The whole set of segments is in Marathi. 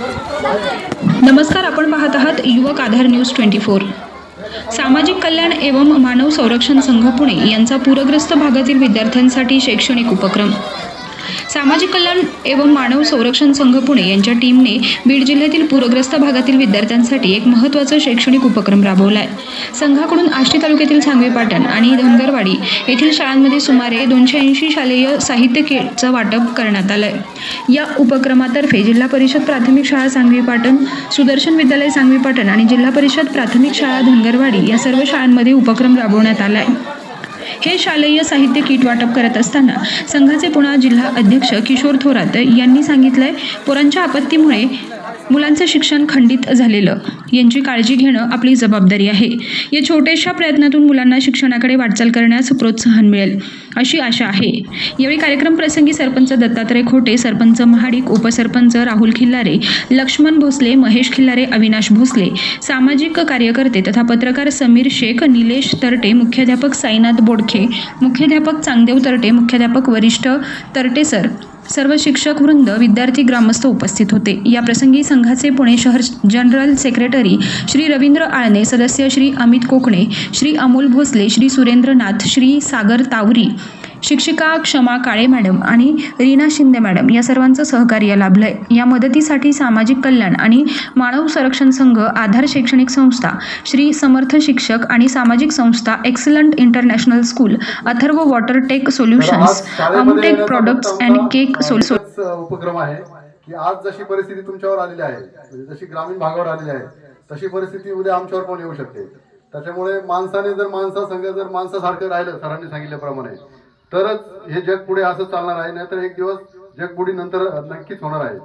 नमस्कार आपण पाहत आहात युवक आधार न्यूज ट्वेंटी फोर. सामाजिक कल्याण एवं मानव संरक्षण संघ पुणे यांचा पूरग्रस्त भागातील विद्यार्थ्यांसाठी शैक्षणिक उपक्रम. सामाजिक कल्याण एवं मानव संरक्षण संघ पुणे यांच्या टीमने बीड जिल्ह्यातील पूरग्रस्त भागातील विद्यार्थ्यांसाठी एक महत्त्वाचा शैक्षणिक उपक्रम राबवला आहे संघाकडून आष्टी तालुक्यातील सांगवी पाटण आणि धनगरवाडी येथील शाळांमध्ये सुमारे दोनशे ऐंशी शालेय साहित्य किटचं वाटप करण्यात आलं आहे या उपक्रमातर्फे जिल्हा परिषद प्राथमिक शाळा सांगवी पाटण सुदर्शन विद्यालय सांगवी पाटण आणि जिल्हा परिषद प्राथमिक शाळा धनगरवाडी या सर्व शाळांमध्ये उपक्रम राबवण्यात आला आहे हे शालेय साहित्य किट वाटप करत असताना संघाचे पुणा जिल्हा अध्यक्ष किशोर थोरात यांनी सांगितलंय पोरांच्या आपत्तीमुळे मुलांचं शिक्षण खंडित झालेलं. यांची काळजी घेणं आपली जबाबदारी आहे. या छोट्याशा प्रयत्नातून मुलांना शिक्षणाकडे वाटचाल करण्यास प्रोत्साहन मिळेल अशी आशा आहे. यावेळी कार्यक्रम प्रसंगी सरपंच दत्तात्रय खोटे सरपंच महाडिक उपसरपंच राहुल खिल्लारे लक्ष्मण भोसले महेश खिल्लारे अविनाश भोसले सामाजिक कार्यकर्ते तथा पत्रकार समीर शेख निलेश तरटे मुख्याध्यापक साईनाथ बोडखे मुख्याध्यापक चांगदेव तरटे मुख्याध्यापक वरिष्ठ तरटे सर. सर्व शिक्षक वृंद विद्यार्थी ग्रामस्थ उपस्थित होते. या प्रसंगी संघाचे पुणे शहर जनरल सेक्रेटरी श्री रवींद्र आळणे सदस्य श्री अमित कोकणे श्री अमोल भोसले श्री सुरेंद्र नाथ श्री सागर तावरी शिक्षिका क्षमा काळे मॅडम आणि रीना शिंदे मॅडम या सर्वांचं सहकार्य लाभलंय. या मदतीसाठी सामाजिक कल्याण आणि मानव संरक्षण संघ आधार शैक्षणिक संस्था श्री समर्थ शिक्षक आणि सामाजिक संस्था excellent international school Atharva water tech solutions Amutech products and cake soul एकच उपक्रम आहे की आज जशी परिस्थिती तुमच्यावर आलेली आहे म्हणजे जशी ग्रामीण भागावर आलेली आहे तशी परिस्थिती उद्या आमच्यावर पण येऊ शकते. त्याच्यामुळे माणसाने जर माणसासंग जर माणसासारखं राहिलं सरांनी सांगितल्याप्रमाणे तरच हे जग पुढे असं चालणार आहे नाहीतर एक दिवस जग नंतर नक्कीच होणार आहे.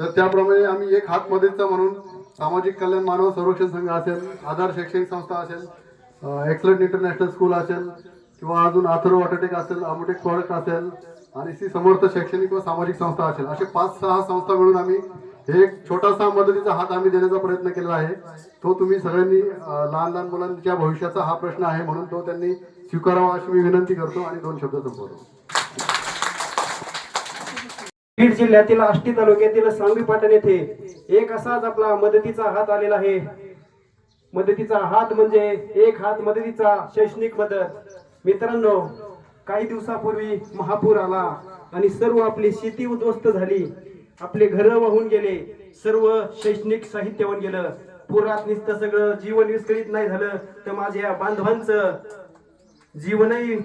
तर त्याप्रमाणे आम्ही एक हात मदतीचा म्हणून सामाजिक कल्याण मानव संरक्षण संघ असेल आधार शैक्षणिक संस्था असेल एक्सलंट इंटरनॅशनल स्कूल असेल किंवा अजून आथर्व वॉटरटेक असेल अमोटेक प्रॉडक्ट असेल आणि सी समर्थ शैक्षणिक व सामाजिक संस्था असेल असे पाच सहा संस्था मिळून आम्ही हे एक छोटासा मदतीचा हात आम्ही देण्याचा प्रयत्न केलेला आहे. तो तुम्ही सगळ्यांनी लहान लहान मुलांच्या भविष्याचा हा प्रश्न आहे म्हणून तो त्यांनी स्वीकारावा अशी मी विनंती करतो आणि दोन शब्द संपवतो. बीड जिल्ह्यातील आष्टी तालुक्यातील सांगवी पाटण येथे एक असाच आपला मदतीचा हात आलेला आहे. मदतीचा हात म्हणजे एक हात मदतीचा शैक्षणिक मदत. मित्रांनो काही दिवसापूर्वी महापूर आला आणि सर्व आपली शेती उद्ध्वस्त झाली. आपले घर वाहून गेले सर्व शैक्षणिक साहित्य वाहून गेलं. पुरात निसतं सगळं जीवन विस्कळीत नाही झालं तर माझ्या बांधवांचं जीवनही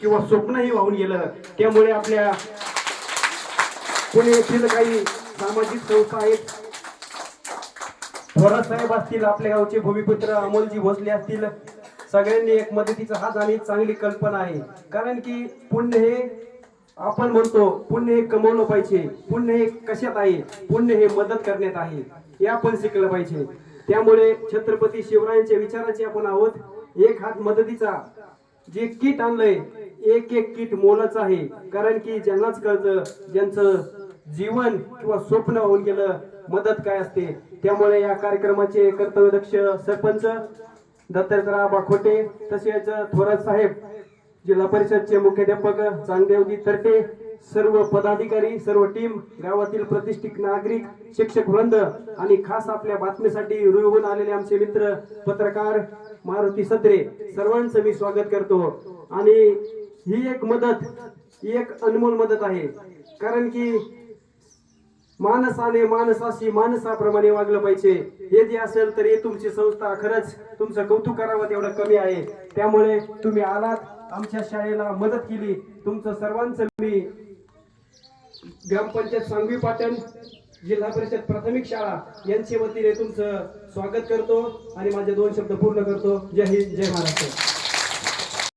किंवा स्वप्नही वाहून गेलं. त्यामुळे आपल्या पुणे येथील काही सामाजिक संस्था आहेत. थोरात साहेब असतील आपल्या गावचे भूमिपुत्र अमोलजी भोसले असतील सगळ्यांनी एक मदतीचा हात आणि चांगली कल्पना आहे. कारण की पुण्य हे आपण म्हणतो पुण्य हे कमवलं पाहिजे पुण्य हे कशात आहे पुण्य हे मदत करण्यात आहे. हे आपण शिकलं पाहिजे. त्यामुळे छत्रपती शिवरायांच्या विचाराचे आपण आहोत. एक हात मदतीचा. जे किट आणलंय एक एक किट मोलाचं आहे. कारण की ज्यांनाच कळतं ज्यांचं जीवन किंवा स्वप्न होऊन गेलं मदत काय असते? त्यामुळे या कार्यक्रमाचे कर्तव्यदक्ष सरपंच दत्तात्रय बाखोटे तसेच थोरात साहेब जिल्हा परिषदचे मुख्याध्यापक चांगदेवजी तरटे सर्व पदाधिकारी सर्व टीम गावातील प्रतिष्ठित नागरिक शिक्षक वृंद आणि खास आपल्या बातमीसाठी रुळवून आलेले आमचे मित्र पत्रकार मारुती सत्रे सर्वांचं मी स्वागत करतो. आणि ही एक मदत ही एक अनमोल मदत आहे. कारण की माणसाने माणसाशी माणसाप्रमाणे वागलं पाहिजे. हे जे असेल तर हे तुमची संस्था खरंच तुमचं कौतुक करावं तेवढं कमी आहे. त्यामुळे तुम्ही आलात. आमच्या शाळेला मदत केली. तुमचं सर्वांचं मी ग्रामपंचायत सांगवी पाटण जिल्हा परिषद प्राथमिक शाळा यांच्या वतीने तुमचं स्वागत करतो आणि माझे दोन शब्द पूर्ण करतो. जय हिंद जय महाराष्ट्र.